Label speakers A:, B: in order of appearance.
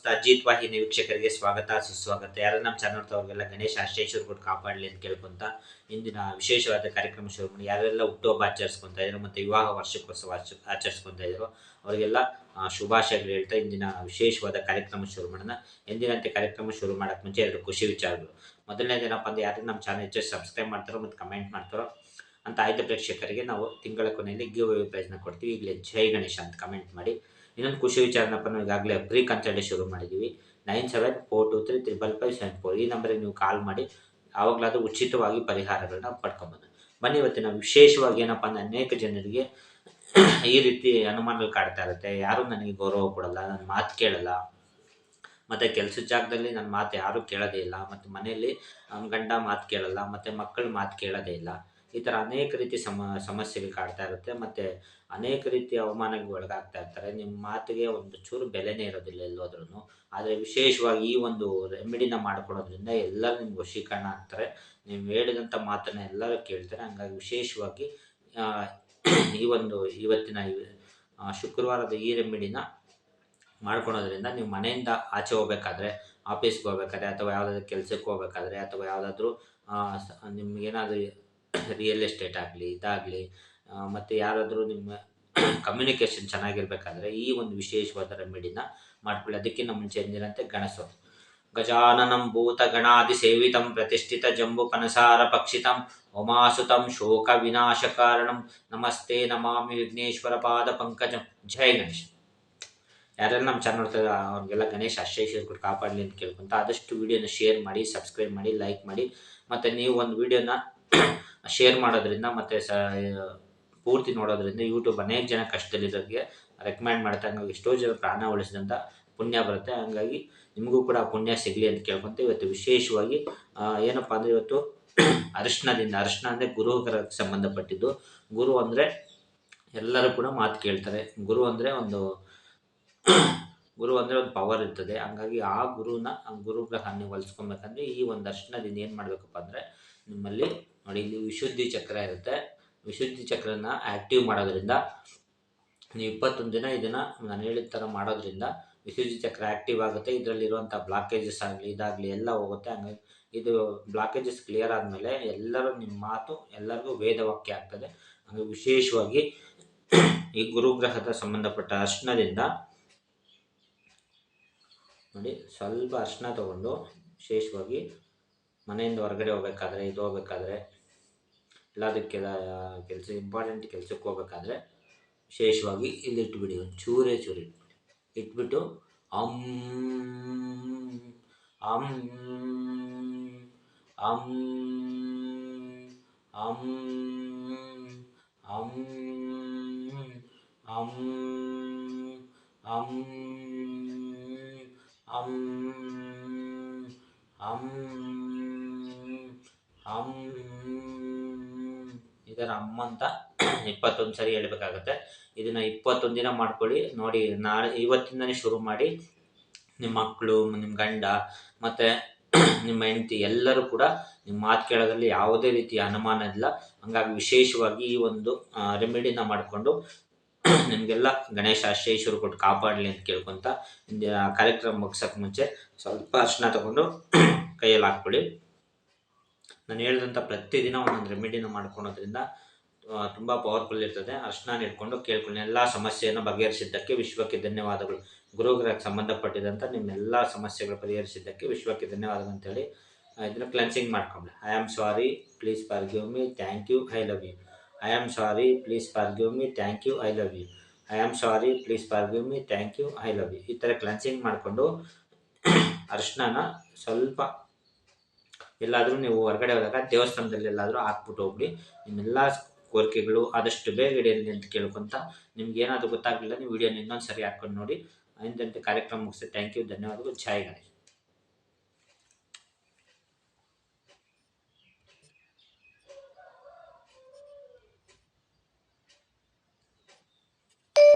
A: ಸಮಸ್ತ ಅಜಿತ್ ವಾಹಿನಿ ವೀಕ್ಷಕರಿಗೆ ಸ್ವಾಗತ, ಸುಸ್ವಾಗತ. ಯಾರು ನಮ್ಮ ಚಾನಲ್ ಅವ್ರಿಗೆಲ್ಲ ಗಣೇಶ ಅಷ್ಟೇಶ್ವರ ಕೊಟ್ಟು ಕಾಪಾಡಲಿ ಅಂತ ಕೇಳ್ಕೊಂತ ಇಂದಿನ ವಿಶೇಷವಾದ ಕಾರ್ಯಕ್ರಮ ಶುರು ಮಾಡಿ, ಯಾರೆಲ್ಲ ಹುಟ್ಟುಹಬ್ಬ ಆಚರಿಸ್ಕೊಂತ ಇದ್ರು ಮತ್ತು ವಿವಾಹ ವಾರ್ಷಿಕೋತ್ಸವ ಆಚ, ಆಚರಿಸ್ಕೊಂತ ಇದ್ರು, ಅವರಿಗೆಲ್ಲ ಶುಭಾಶಯಗಳು ಹೇಳ್ತಾ ಇಂದಿನ ವಿಶೇಷವಾದ ಕಾರ್ಯಕ್ರಮ ಶುರು ಮಾಡೋಣ. ಎಂದಿನಂತೆ ಕಾರ್ಯಕ್ರಮ ಶುರು ಮಾಡೋಕ್ಕೆ ಮುಂಚೆ ಎರಡು ಖುಷಿ ವಿಚಾರಗಳು. ಮೊದಲನೇದೇನಪ್ಪ ಅಂದ್ರೆ ಯಾರು ನಮ್ಮ ಚಾನಲ್ ಹೆಚ್ಚು ಸಬ್ಸ್ಕ್ರೈಬ್ ಮಾಡ್ತಾರೋ ಮತ್ತು ಕಮೆಂಟ್ ಮಾಡ್ತಾರೋ ಅಂತ ಆಯ್ದ ಪ್ರೇಕ್ಷಕರಿಗೆ ನಾವು ತಿಂಗಳ ಕೊನೆಯಲ್ಲಿ ಗಿವ್ ಪ್ರೈಸ್ನ ಕೊಡ್ತೀವಿ. ಈಗಲೇ ಜೈ ಗಣೇಶ ಅಂತ ಕಮೆಂಟ್ ಮಾಡಿ. ಇನ್ನೊಂದು ಖುಷಿ ವಿಚಾರನಪ್ಪ ನಾವು ಈಗಾಗಲೇ ಫ್ರೀ ಕನ್ಸಲ್ಟೇ ಶುರು ಮಾಡಿದ್ದೀವಿ nine seven four two three triple five seven four ಈ ನಂಬರಿಗೆ ನೀವು ಕಾಲ್ ಮಾಡಿ. ಆವಾಗಲಾದರೂ ಉಚಿತವಾಗಿ ಪರಿಹಾರಗಳನ್ನ ಪಡ್ಕೊಬೋದು. ಬನ್ನಿ ಇವತ್ತಿನ ವಿಶೇಷವಾಗಿ ಏನಪ್ಪ ಅಂದ್ರೆ ಅನೇಕ ಜನರಿಗೆ ಈ ರೀತಿ ಅನುಮಾನಗಳು ಕಾಡ್ತಾ ಇರುತ್ತೆ. ಯಾರೂ ನನಗೆ ಗೌರವ ಕೊಡಲ್ಲ, ನನ್ನ ಮಾತು ಕೇಳಲ್ಲ. ಮತ್ತು ಕೆಲಸದ ಜಾಗದಲ್ಲಿ ನನ್ನ ಮಾತು ಯಾರೂ ಕೇಳೋದೇ ಇಲ್ಲ. ಮತ್ತು ಮನೆಯಲ್ಲಿ ಗಂಡ ಮಾತು ಕೇಳಲ್ಲ, ಮತ್ತು ಮಕ್ಕಳ ಮಾತು ಕೇಳೋದೇ ಇಲ್ಲ. ಈ ಥರ ಅನೇಕ ರೀತಿ ಸಮ, ಸಮಸ್ಯೆಗಳು ಕಾಡ್ತಾ ಇರುತ್ತೆ. ಮತ್ತು ಅನೇಕ ರೀತಿಯ ಅವಮಾನಕ್ಕೆ ಒಳಗಾಗ್ತಾ ಇರ್ತಾರೆ. ನಿಮ್ಮ ಮಾತಿಗೆ ಒಂದು ಚೂರು ಬೆಲೆನೇ ಇರೋದಿಲ್ಲ ಎಲ್ಲೋದ್ರೂ ಆದರೆ ವಿಶೇಷವಾಗಿ ಈ ಒಂದು ರೆಮಿಡಿನ ಮಾಡ್ಕೊಡೋದ್ರಿಂದ ಎಲ್ಲರೂ ನಿಮ್ಗೆ ವಶೀಕರಣ ಆಗ್ತಾರೆ. ನೀವು ಹೇಳಿದಂಥ ಮಾತನ್ನ ಎಲ್ಲರೂ ಕೇಳ್ತಾರೆ. ಹಂಗಾಗಿ ವಿಶೇಷವಾಗಿ ಈ ಒಂದು ಇವತ್ತಿನ ಶುಕ್ರವಾರದ ಈ ರೆಮಿಡಿನ ಮಾಡ್ಕೊಳೋದ್ರಿಂದ ನೀವು ಮನೆಯಿಂದ ಆಚೆ ಹೋಗ್ಬೇಕಾದ್ರೆ, ಆಫೀಸ್ಗೆ ಹೋಗ್ಬೇಕಾದ್ರೆ, ಅಥವಾ ಯಾವುದಾದ್ರು ಕೆಲಸಕ್ಕೆ ಹೋಗ್ಬೇಕಾದ್ರೆ, ಅಥವಾ ಯಾವುದಾದ್ರೂ ನಿಮ್ಗೇನಾದರೂ ರಿಯಲ್ ಎಸ್ಟೇಟ್ ಆಗಲಿ, ಇದಾಗಲಿ ಮತ್ತು ಯಾರಾದರೂ ನಿಮ್ಮ ಕಮ್ಯುನಿಕೇಷನ್ ಚೆನ್ನಾಗಿರ್ಬೇಕಾದ್ರೆ ಈ ಒಂದು ವಿಶೇಷವಾದ ರೆಮಿಡಿನ ಮಾಡ್ಕೊಳ್ಳಿ. ಅದಕ್ಕಿಂತ ಮುಂಚೆ ಎಂದಿನಂತೆ ಗಣಸೋದು ಗಜಾನನಂ ಭೂತ ಗಣಾದಿ ಸೇವಿತಂ ಪ್ರತಿಷ್ಠಿತ ಜಂಬು ಪನಸಾರ ಪಕ್ಷಿತಂ ಉಮಾಸುತಂ ಶೋಕ ವಿನಾಶ ಕಾರಣಂ ನಮಸ್ತೆ ನಮಾಮಿ ವಿಘ್ನೇಶ್ವರ ಪಾದ ಪಂಕಜಂ. ಜಯ ಗಣೇಶ್. ಯಾರೆಲ್ಲ ನಮ್ಮ ಚಾನಲ್ ನೋಡ್ತಾರೆ ಅವ್ರಿಗೆಲ್ಲ ಗಣೇಶ ಅಶ್ವೇಶ್ವರ ಕೊಟ್ಟು ಕಾಪಾಡಲಿ ಅಂತ ಕೇಳ್ಕೊಂತ ಆದಷ್ಟು ವಿಡಿಯೋನ ಶೇರ್ ಮಾಡಿ ಸಬ್ಸ್ಕ್ರೈಬ್ ಮಾಡಿ ಲೈಕ್ ಮಾಡಿ, ಮತ್ತು ನೀವು ಒಂದು ವಿಡಿಯೋನ ಶೇರ್ ಮಾಡೋದ್ರಿಂದ ಮತ್ತು ಸ ಪೂರ್ತಿ ನೋಡೋದ್ರಿಂದ ಯೂಟ್ಯೂಬ್ ಅನೇಕ ಜನ ಕಷ್ಟದಲ್ಲಿರೋರಿಗೆ ರೆಕಮೆಂಡ್ ಮಾಡ್ತಾ ಹಂಗಾಗಿ ಎಷ್ಟೋ ಜನ ಪ್ರಾಣ ಉಳಿಸಿದಂಥ ಪುಣ್ಯ ಬರುತ್ತೆ. ಹಂಗಾಗಿ ನಿಮಗೂ ಕೂಡ ಪುಣ್ಯ ಸಿಗಲಿ ಅಂತ ಕೇಳ್ಕೊಂತ ಇವತ್ತು ವಿಶೇಷವಾಗಿ ಏನಪ್ಪಾ ಅಂದರೆ ಇವತ್ತು ಅರಿಶಿಣದಿಂದ, ಅರಿಶಿಣ ಅಂದರೆ ಗುರುಗ್ರಹಕ್ಕೆ ಸಂಬಂಧಪಟ್ಟಿದ್ದು. ಗುರು ಅಂದರೆ ಎಲ್ಲರೂ ಕೂಡ ಮಾತು ಕೇಳ್ತಾರೆ. ಗುರು ಅಂದರೆ ಒಂದು, ಗುರು ಅಂದರೆ ಒಂದು ಪವರ್ ಇರ್ತದೆ. ಹಂಗಾಗಿ ಆ ಗುರುನ ಗುರು ಗುರುಗ್ರಹ ನೀವು ಹೊಲಿಸ್ಕೊಬೇಕಂದ್ರೆ ಈ ಒಂದು ಅರ್ಶನದಿಂದ ಏನು ಮಾಡಬೇಕಪ್ಪ ಅಂದರೆ ನಿಮ್ಮಲ್ಲಿ ನೋಡಿ, ಇಲ್ಲಿ ವಿಶುದ್ಧಿ ಚಕ್ರ ಇರುತ್ತೆ. ವಿಶುದ್ಧಿ ಚಕ್ರನ ಆ್ಯಕ್ಟಿವ್ ಮಾಡೋದ್ರಿಂದ ನೀವು ಇಪ್ಪತ್ತೊಂದು ದಿನ ಇದನ್ನು ನಾನು ಹೇಳಿದ ಥರ ಮಾಡೋದ್ರಿಂದ ವಿಶುದ್ಧಿ ಚಕ್ರ ಆ್ಯಕ್ಟಿವ್ ಆಗುತ್ತೆ. ಇದರಲ್ಲಿರುವಂಥ ಬ್ಲಾಕೇಜಸ್ ಆಗಲಿ, ಇದಾಗಲಿ ಎಲ್ಲ ಹೋಗುತ್ತೆ. ಹಂಗಾಗಿ ಇದು ಬ್ಲಾಕೇಜಸ್ ಕ್ಲಿಯರ್ ಆದಮೇಲೆ ಎಲ್ಲರೂ ನಿಮ್ಮ ಮಾತು ಎಲ್ಲರಿಗೂ ವೇದವಾಕ್ಯ ಆಗ್ತದೆ. ಹಾಗೆ ವಿಶೇಷವಾಗಿ ಈ ಗುರುಗ್ರಹದ ಸಂಬಂಧಪಟ್ಟ ಅರ್ಶನದಿಂದ ನೋಡಿ, ಸ್ವಲ್ಪ ಅರ್ಶನ ತಗೊಂಡು ವಿಶೇಷವಾಗಿ ಮನೆಯಿಂದ ಹೊರಗಡೆ ಹೋಗ್ಬೇಕಾದ್ರೆ, ಇದು ಹೋಗ್ಬೇಕಾದ್ರೆ ಎಲ್ಲದಕ್ಕೆಲ್ಲ ಕೆಲಸ ಇಂಪಾರ್ಟೆಂಟ್ ಕೆಲಸಕ್ಕೆ ಹೋಗ್ಬೇಕಾದ್ರೆ ವಿಶೇಷವಾಗಿ ಇಲ್ಲಿ ಇಟ್ಬಿಡಿ ಒಂದು ಚೂರೇ ಚೂರು ಇಟ್ಬಿಟ್ಟು ಅಮ್ ಅಮ್ ಅಮ್ ಅಮ್ ಅಮ್ ಅಮ್ ಅಮ್ ಅಮ್ ಅಮ್ ಅಂ ಇದರ ಅಮ್ಮ ಅಂತ ಇಪ್ಪತ್ತೊಂದು ಸರಿ ಹೇಳಬೇಕಾಗತ್ತೆ. ಇದನ್ನ ಇಪ್ಪತ್ತೊಂದು ದಿನ ಮಾಡ್ಕೊಳ್ಳಿ. ನೋಡಿ, ನಾಳೆ ಇವತ್ತಿಂದನೇ ಶುರು ಮಾಡಿ ನಿಮ್ಮ ಮಕ್ಕಳು ನಿಮ್ಮ ಗಂಡ, ಮತ್ತು ನಿಮ್ಮ ಹೆಂಡತಿ ಎಲ್ಲರೂ ಕೂಡ ನಿಮ್ಮ ಮಾತು ಕೇಳೋದ್ರಲ್ಲಿ ಯಾವುದೇ ರೀತಿಯ ಅನುಮಾನ ಇಲ್ಲ. ಹಂಗಾಗಿ ವಿಶೇಷವಾಗಿ ಈ ಒಂದು ರೆಮಿಡಿನ ಮಾಡಿಕೊಂಡು ನಿಮಗೆಲ್ಲ ಗಣೇಶ ಅಶ್ವೇಶ್ವರ ಕೊಟ್ಟು ಕಾಪಾಡಲಿ ಅಂತ ಕೇಳ್ಕೊತ ಕಾರ್ಯಕ್ರಮ ಮುಗಿಸೋಕೆ ಮುಂಚೆ ಸ್ವಲ್ಪ ಅರ್ಶನ ತಗೊಂಡು ಕೈಯಲ್ಲಿ ಹಾಕ್ಕೊಳ್ಳಿ. ನಾನು ಹೇಳಿದಂಥ ಪ್ರತಿದಿನ ಒಂದೊಂದು ರೆಮಿಡಿನ ಮಾಡ್ಕೊಳೋದ್ರಿಂದ ತುಂಬ ಪವರ್ಫುಲ್ ಇರ್ತದೆ. ಅರ್ಶನ ಇಟ್ಕೊಂಡು ಕೇಳ್ಕೊಂಡು ಎಲ್ಲ ಸಮಸ್ಯೆಯನ್ನು ಬಗೆಹರಿಸಿದ್ದಕ್ಕೆ ವಿಶ್ವಕ್ಕೆ ಧನ್ಯವಾದಗಳು. ಗುರುಗ್ರಹಕ್ಕೆ ಸಂಬಂಧಪಟ್ಟಿದಂಥ ನಿಮ್ಮೆಲ್ಲ ಸಮಸ್ಯೆಗಳು ಪರಿಹರಿಸಿದ್ದಕ್ಕೆ ವಿಶ್ವಕ್ಕೆ ಧನ್ಯವಾದಗಳು ಅಂತೇಳಿ ಇದನ್ನು ಕ್ಲೆನ್ಸಿಂಗ್ ಮಾಡ್ಕೊಂಡೆ I am sorry please forgive me thank you I love you I am sorry please forgive me thank you I love you I am sorry please forgive me thank you I love you ಈ ಥರ cleansing ಮಾಡಿಕೊಂಡು, ಅರ್ಶನನ ಸ್ವಲ್ಪ ಎಲ್ಲಾದರೂ ನೀವು ಹೊರಗಡೆ ಹೋದಾಗ ದೇವಸ್ಥಾನದಲ್ಲಿ ಎಲ್ಲಾದರೂ ಹಾಕ್ಬಿಟ್ಟು ಹೋಗ್ಬಿಡಿ. ನಿಮ್ಮೆಲ್ಲ ಕೋರಿಕೆಗಳು ಆದಷ್ಟು ಬೇಗ ಇಡೀರಿ ಅಂತ ಕೇಳ್ಕೊಂತ ನಿಮ್ಗೆ ಏನಾದರೂ ಗೊತ್ತಾಗಲಿಲ್ಲ, ನೀವು ವಿಡಿಯೋನ ಇನ್ನೊಂದು ಸರಿ ಹಾಕ್ಕೊಂಡು ನೋಡಿ. ಇಂದಂತೆ ಕಾರ್ಯಕ್ರಮ ಮುಗಿಸಿ ಥ್ಯಾಂಕ್ ಯು ಧನ್ಯವಾದಗಳು, ಜೈ ಗಣೇಶ್.